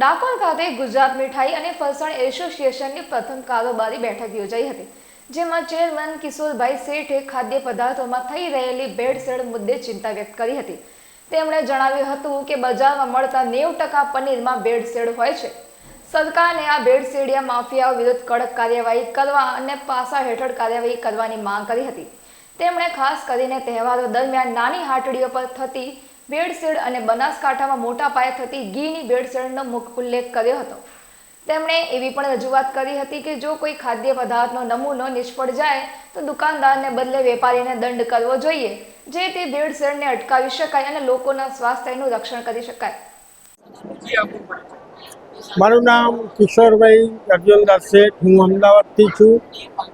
ડાકોર ખાતે ગુજરાત મીઠાઈ અને ફરસાણ એસોસિએશનની પ્રથમ કારોબારી બેઠક યોજાઈ હતી, જેમાં ચેરમેન કિશોરભાઈ શેઠે ખાદ્ય પદાર્થોમાં થઈ રહેલી ભેળસેળ મુદ્દે ચિંતા વ્યક્ત કરી હતી. તેમણે જણાવ્યું હતું કે બજારમાં મળતા નેવું ટકા પનીરમાં ભેળસેળ હોય છે. સરકારને આ ભેળસેળિયા માફિયાઓ વિરુદ્ધ કડક કાર્યવાહી કરવા અને પાસા હેઠળ કાર્યવાહી કરવાની માંગ કરી હતી. તેમણે ખાસ કરીને તહેવારો દરમિયાન નાની હાટડીઓ પર થતી ભેળસેળ અને બનાસકાંઠામાં મોટા પાયે થતી ઘીની ભેળસેળનો ઉલ્લેખ કર્યો હતો. તેમણે એવી પણ રજૂઆત કરી હતી કે જો કોઈ ખાદ્ય પદાર્થનો નમૂનો નિષ્ફળ જાય, તો દુકાનદારને બદલે વેપારીને દંડ કરવો જોઈએ, જે તે ભેળસેળને અટકાવી શકાય અને લોકોના સ્વાસ્થ્યનું રક્ષણ કરી શકાય. મારું નામ કિશોરભાઈ અર્જુનદાસ શેઠ. હું અમદાવાદથી છું.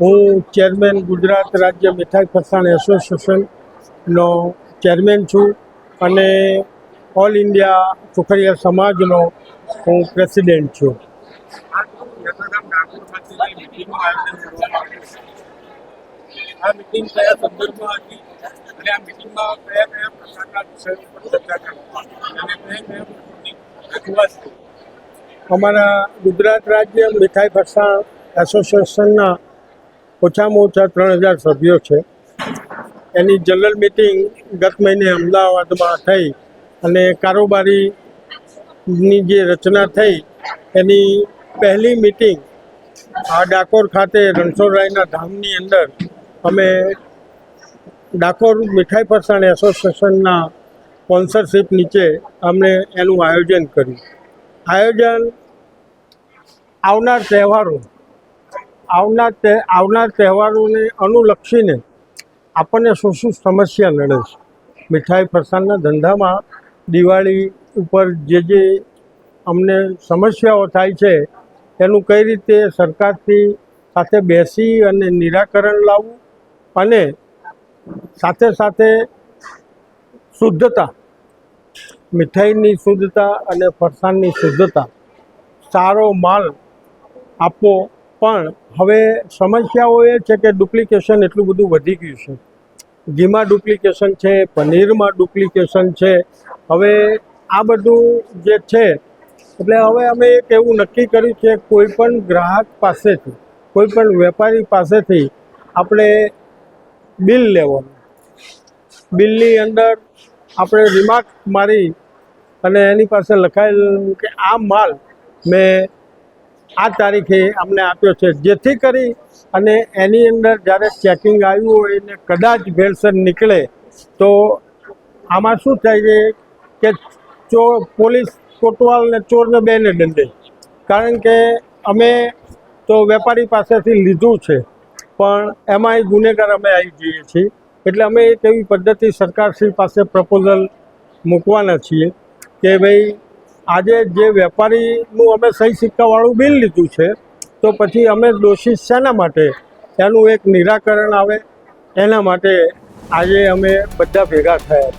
હું ચેરમેન ગુજરાત રાજ્ય મીઠાઈ ફરસાણ એસોસિએશનનો ચેરમેન છું. અને ઓલ ઇન્ડિયા સુખડિયા સમાજનો હું પ્રેસિડેન્ટ છું. આ મીટિંગ કયા સંદર્ભમાં હતી? અને આ મીટિંગમાં કયા કયા પ્રકારના વિષયો પર ચર્ચા કરવામાં અને કયા કયા રજૂઆત અમારા ગુજરાત રાજ્ય મીઠાઈ ફરસાણ એસોસિએશનના ઓછામાં ઓછા ત્રણ હજાર સભ્યો છે. એની જનરલ મિટિંગ ગત મહિને અમદાવાદમાં થઈ અને કારોબારીની જે રચના થઈ, એની પહેલી મિટિંગ આ ડાકોર ખાતે રણછોડરાયના ધામની અંદર અમે ડાકોર મીઠાઈ ફરસાણ એસોસિએશનના સ્પોન્સરશિપ નીચે અમને એનું આયોજન કર્યું. આયોજન આવનાર તહેવારો, આવનાર આવનાર તહેવારોને અનુલક્ષીને આપણને શું શું સમસ્યા નડે છે? મીઠાઈ ફરસાણના ધંધામાં દિવાળી ઉપર જે જે અમને સમસ્યાઓ થાય છે, એનું કઈ રીતે સરકારથી સાથે બેસી અને નિરાકરણ લાવવું અને સાથે સાથે શુદ્ધતા, મીઠાઈની શુદ્ધતા અને ફરસાણની શુદ્ધતા, સારો માલ આપવો પણ હવે સમસ્યાઓ એ છે કે ડુપ્લિકેશન એટલું બધું વધી ગયું છે. ઘીમાં ડુપ્લિકેશન છે, પનીરમાં ડુપ્લિકેશન છે. હવે આ બધું જે છે, એટલે હવે અમે એક એવું નક્કી કર્યું છે, કોઈ પણ ગ્રાહક પાસેથી, કોઈ પણ વેપારી પાસેથી આપણે બિલ લેવાનું. બિલની અંદર આપણે રિમાર્ક મારી અને એની પાસે લખાયેલું કે આ માલ મેં આ તારીખે અમને આપ્યો છે. જેથી કરી અને એની અંદર જ્યારે ચેકિંગ આવ્યું હોય ને કદાચ ભેળસેળ નીકળે, તો આમાં શું થાય છે કે ચોર પોલીસ કોટવાલને ચોરને બેને દંડે. કારણ કે અમે તો વેપારી પાસેથી લીધું છે, પણ એમાંય ગુનેગાર અમે આવી જઈએ છીએ. એટલે અમે એક એવી પદ્ધતિ સરકારશ્રી પાસે પ્રપોઝલ મૂકવાના છીએ કે ભાઈ આજે જે વેપારીનું અમે સહી સિક્કાવાળું બિલ લીધું છે, તો પછી અમે દોષિત શેના માટે? એનું એક નિરાકરણ આવે. એના માટે આજે અમે બધા ભેગા થયા.